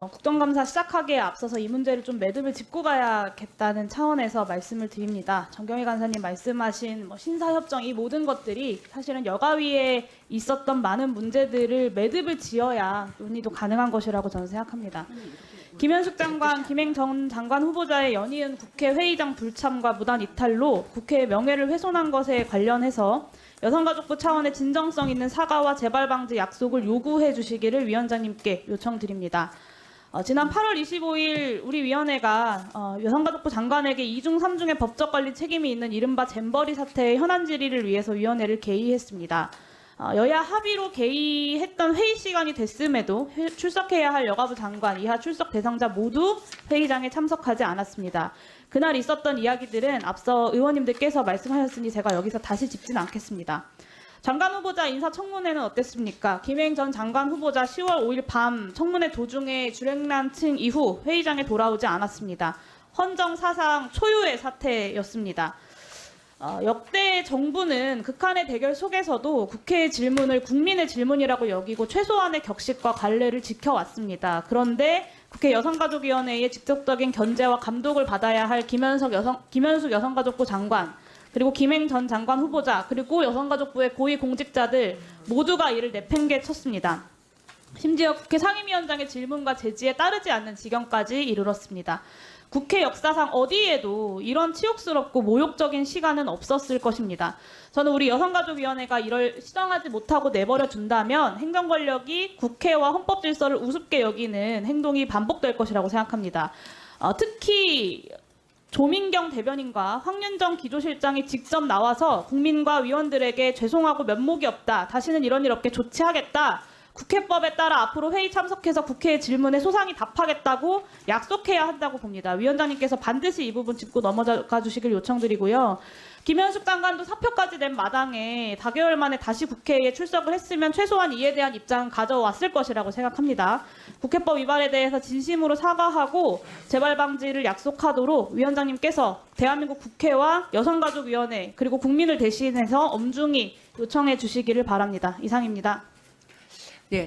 어, 국정감사 시작하기에 앞서서 이 문제를 좀 매듭을 짚고 가야겠다는 차원에서 말씀을 드립니다. 정경희 간사님 말씀하신 뭐 신사협정 이 모든 것들이 사실은 여가위에 있었던 많은 문제들을 매듭을 지어야 논의도 가능한 것이라고 저는 생각합니다. 김현숙 장관, 김행 전 장관 후보자의 연이은 국회 회의장 불참과 무단 이탈로 국회의 명예를 훼손한 것에 관련해서 여성가족부 차원의 진정성 있는 사과와 재발 방지 약속을 요구해 주시기를 위원장님께 요청드립니다. 어, 지난 8월 25일 우리 위원회가 어, 여성가족부 장관에게 2중 3중의 법적 관리 책임이 있는 이른바 잼버리 사태의 현안 질의를 위해서 위원회를 개의했습니다. 어, 여야 합의로 개의했던 회의 시간이 됐음에도 회- 출석해야 할 여가부 장관 이하 출석 대상자 모두 회의장에 참석하지 않았습니다. 그날 있었던 이야기들은 앞서 의원님들께서 말씀하셨으니 제가 여기서 다시 짚지는 않겠습니다. 장관 후보자 인사청문회는 어땠습니까? 김행 전 장관 후보자 10월 5일 밤 청문회 도중에 주랭란층 이후 회의장에 돌아오지 않았습니다. 헌정 사상 초유의 사태였습니다. 어, 역대 정부는 극한의 대결 속에서도 국회의 질문을 국민의 질문이라고 여기고 최소한의 격식과 관례를 지켜왔습니다. 그런데 국회 여성가족위원회의 직접적인 견제와 감독을 받아야 할 김현석 여성, 김현숙 여성가족부 장관, 그리고 김행 전 장관 후보자, 그리고 여성가족부의 고위 공직자들 모두가 이를 내팽개쳤습니다. 심지어 국회 상임위원장의 질문과 제지에 따르지 않는 지경까지 이르렀습니다. 국회 역사상 어디에도 이런 치욕스럽고 모욕적인 시간은 없었을 것입니다. 저는 우리 여성가족위원회가 이를 시정하지 못하고 내버려 둔다면 행정 권력이 국회와 헌법 질서를 우습게 여기는 행동이 반복될 것이라고 생각합니다. 어, 특히 조민경 대변인과 황윤정 기조실장이 직접 나와서 국민과 위원들에게 죄송하고 면목이 없다. 다시는 이런 일 없게 조치하겠다. 국회법에 따라 앞으로 회의 참석해서 국회의 질문에 소상히 답하겠다고 약속해야 한다고 봅니다. 위원장님께서 반드시 이 부분 짚고 넘어가 주시길 요청드리고요. 김현숙 장관도 사표까지 낸 마당에 4개월 만에 다시 국회에 출석을 했으면 최소한 이에 대한 입장은 가져왔을 것이라고 생각합니다. 국회법 위반에 대해서 진심으로 사과하고 재발 방지를 약속하도록 위원장님께서 대한민국 국회와 여성가족위원회 그리고 국민을 대신해서 엄중히 요청해 주시기를 바랍니다. 이상입니다. 네,